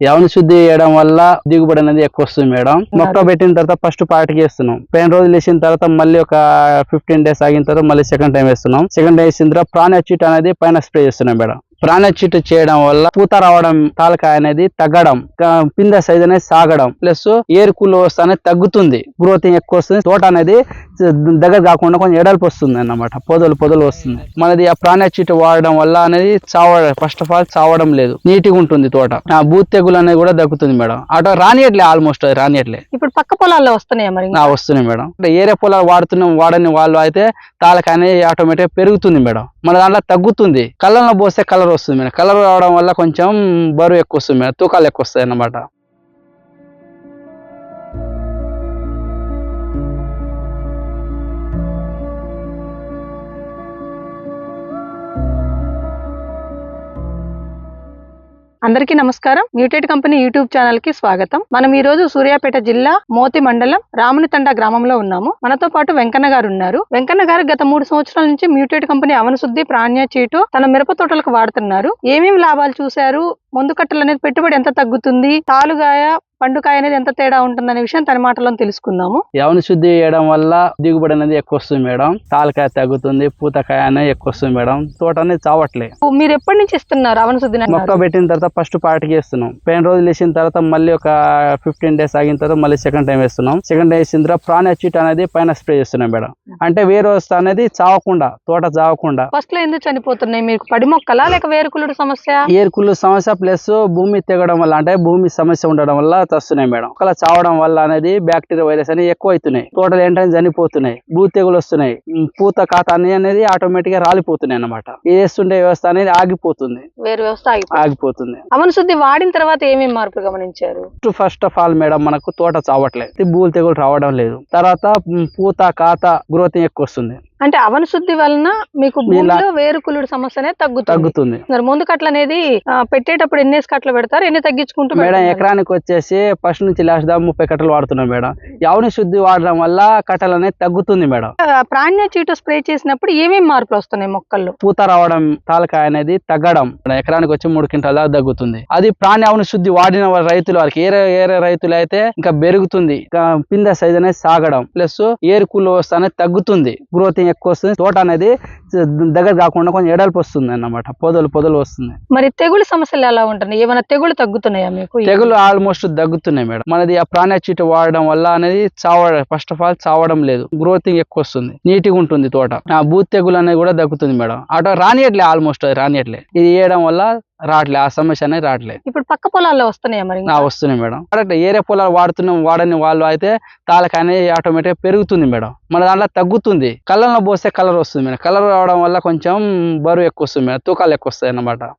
యవన శుద్ధి చేయడం వల్ల దిగుబడి అనేది ఎక్కువ వస్తుంది మేడం. మొక్క పెట్టిన తర్వాత ఫస్ట్ పాటికి వేస్తున్నాం పదిహేను రోజులు వేసిన తర్వాత మళ్ళీ ఒక ఫిఫ్టీన్ డేస్ ఆగిన తర్వాత మళ్ళీ సెకండ్ టైం వేస్తున్నాం. సెకండ్ టైం వేసిన తర్వాత ప్రాణచిట్ అనేది పైన స్ప్రే చేస్తున్నాం మేడం. ప్రాణచిట్ చేయడం వల్ల పూత రావడం తాలకాయ అనేది తగ్గడం పిందె సైజ్ అనేది సాగడం ప్లస్ ఏరుకులు వస్తే అనేది తగ్గుతుంది. గ్రోతింగ్ ఎక్కువ వస్తుంది తోట అనేది దగ్గర కాకుండా కొంచెం ఎడల్పు వస్తుంది అన్నమాట పొదలు పొదలు వస్తుంది. మనది ఆ ప్రాణచిట్ వాడడం వల్ల అనేది చావ ఫస్ట్ ఆఫ్ ఆల్ చావడం లేదు నీట్గా ఉంటుంది తోట. ఆ బూత్ తెగులు అనేది కూడా దక్కుతుంది మేడం. అటు రానియట్లే ఆల్మోస్ట్ అది రానియట్లే. ఇప్పుడు పక్క పొలాల్లో వస్తున్నాయా మరి వస్తున్నాయి మేడం. అంటే ఏరే పొలాలు వాడుతున్నాం వాడని వాళ్ళు అయితే తాలక అనేది ఆటోమేటిక్ పెరుగుతుంది మేడం. మన దాంట్లో తగ్గుతుంది. కలర్లో పోస్తే కలర్ వస్తుంది మేడం. కలర్ రావడం వల్ల కొంచెం బరువు ఎక్కువ వస్తుంది మేడం. తూకాలు ఎక్కువ వస్తాయి అన్నమాట అందరికీ నమస్కారం. మ్యూటెడ్ కంపెనీ యూట్యూబ్ ఛానల్కి స్వాగతం. మనం ఈ రోజు సూర్యాపేట జిల్లా మోతి మండలం రామునితండ గ్రామంలో ఉన్నాము. మనతో పాటు వెంకన్న గారు ఉన్నారు. వెంకన్న గారు గత మూడు సంవత్సరాల నుంచి మ్యూటెడ్ కంపెనీ అవనశుద్ధి ప్రాణ్య చీటు తన మిరప తోటలకు వాడుతున్నారు. ఏమేమి లాభాలు చూశారు? ముందు కట్టలు అనేది పెట్టుబడి ఎంత తగ్గుతుంది? తాలుగాయ పండుకాయ అనేది ఎంత తేడా ఉంటుందనే విషయం తన మాటలో తెలుసుకుందాము. యవన శుద్ధి చేయడం వల్ల దిగుబడి అనేది ఎక్కువ వస్తుంది మేడం. తాలకాయ తగ్గుతుంది పూతకాయ అనేది ఎక్కువ వస్తుంది మేడం. తోట అనేది చావట్లే. మీరు ఎప్పటి నుంచి ఇస్తున్నారు అవనశుద్ధిని మొక్క అన్నారు? పెట్టిన తర్వాత ఫస్ట్ పాటికి వేస్తున్నాం పదిహేను రోజులు వేసిన తర్వాత మళ్ళీ ఒక ఫిఫ్టీన్ డేస్ ఆగిన తర్వాత మళ్ళీ సెకండ్ టైం వేస్తున్నాం. సెకండ్ టైం వేసిన తర్వాత ప్రాణచిట్ అనేది పైన స్ప్రే చేస్తున్నాం మేడం. అంటే వేరే వస్తా అనేది చావకుండా తోట చావకుండా. ఫస్ట్లో ఎందుకు చనిపోతున్నాయి? మీకు పడి మొక్కలా లేక వేరుకులుడు సమస్య? ఏరుకుళ్ళు సమస్య ప్లస్ భూమి తెగడం వల్ల అంటే భూమి సమస్య ఉండడం వల్ల వస్తున్నాయి మేడం. ఒకలా చావడం వల్ల అనేది బ్యాక్టీరియా వైరస్ అనేది ఎక్కువ అవుతున్నాయి తోటలు ఏంటంటే చనిపోతున్నాయి. భూ తెగులు వస్తున్నాయి. పూత ఖాతా అనేది అనేది ఆటోమేటిక్గా రాలిపోతున్నాయి అన్నమాట. ఇది వేస్తుండే వ్యవస్థ అనేది ఆగిపోతుంది. వేరు వ్యవస్థ ఆగిపోతుంది. అవన శుద్ధి వాడిన తర్వాత ఏమేమి మార్పులు గమనించారు? ఫస్ట్ ఆఫ్ ఆల్ మేడం మనకు తోట చావట్లేదు. భూలు తెగులు రావడం లేదు. తర్వాత పూత ఖాత గ్రోత్ ఎక్కువ వస్తుంది. అంటే అవన శుద్ధి వలన మీకు మీలా- భూమిలో వేరుకులుడు సమస్య అనేది తగ్గుతుంది. తగ్గుతుంది. మరి ముందు కట్టలు అనేది పెట్టేటప్పుడు ఎన్ని కట్టలు పెడతారు? ఎన్ని తగ్గించుకుంటూ మేడం? ఎకరానికి వచ్చేసి ఫస్ట్ నుంచి లాస్ట్ దాకా ముప్పై కట్టలు వాడుతున్నాం మేడం. యవని శుద్ధి వాడడం వల్ల కట్టలు అనేది తగ్గుతుంది మేడం. ప్రాణ్య చీటు స్ప్రే చేసినప్పుడు ఏమేమి మార్పులు వస్తున్నాయి మొక్కల్లో? పూత రావడం తాలకాయ అనేది తగ్గడం ఎకరానికి వచ్చి మూడు క్వింటాల దాకా తగ్గుతుంది. అది ప్రాణి ఆవుని శుద్ధి వాడిన రైతులు వారికి ఏరే ఏరే రైతులు అయితే ఇంకా పెరుగుతుంది. ఇంకా పిందె సైజ్ అనేది సాగడం ప్లస్ ఏరుకులు వస్తే అనేది తగ్గుతుంది. గ్రోతింగ్ ఎక్కువ వస్తుంది తోట అనేది దగ్గర కాకుండా కొంచెం ఎడల్పు వస్తుంది అన్నమాట పొదలు పొదలు వస్తుంది. మరి తెగులు సమస్యలు ఎలా ఉంటున్నాయి? ఏమైనా తెగులు తగ్గుతున్నాయా మీకు? తెగులు ఆల్మోస్ట్ తగ్గుతున్నాయి మేడం. మనది ఆ ప్రాణచిట్ వాడడం వల్ల అనేది చావ ఫస్ట్ ఆఫ్ ఆల్ చావడం లేదు. గ్రోతింగ్ ఎక్కువ వస్తుంది నీట్గా ఉంటుంది తోట. ఆ బూత్ తెగులు అనేది కూడా తగ్గుతుంది మేడం. అటు రానియట్లే ఆల్మోస్ట్ అది రానియట్లే. ఇది వేయడం వల్ల రావట్లే ఆ సమస్య అనేది రావట్లే ఇప్పుడు పక్క పొలాల్లో వస్తున్నాయా మరి వస్తున్నాయి మేడం. కరెక్ట్ ఏరే పొలాలు వాడుతున్నాం వాడని వాళ్ళు అయితే తాలక అనేది ఆటోమేటిక్ పెరుగుతుంది మేడం. మన దాంట్లో తగ్గుతుంది. కలర్లో పోస్తే కలర్ వస్తుంది మేడం. కలర్ రావడం వల్ల కొంచెం బరువు ఎక్కువ వస్తుంది మేడం తూకాలు ఎక్కువ వస్తాయి అన్నమాట.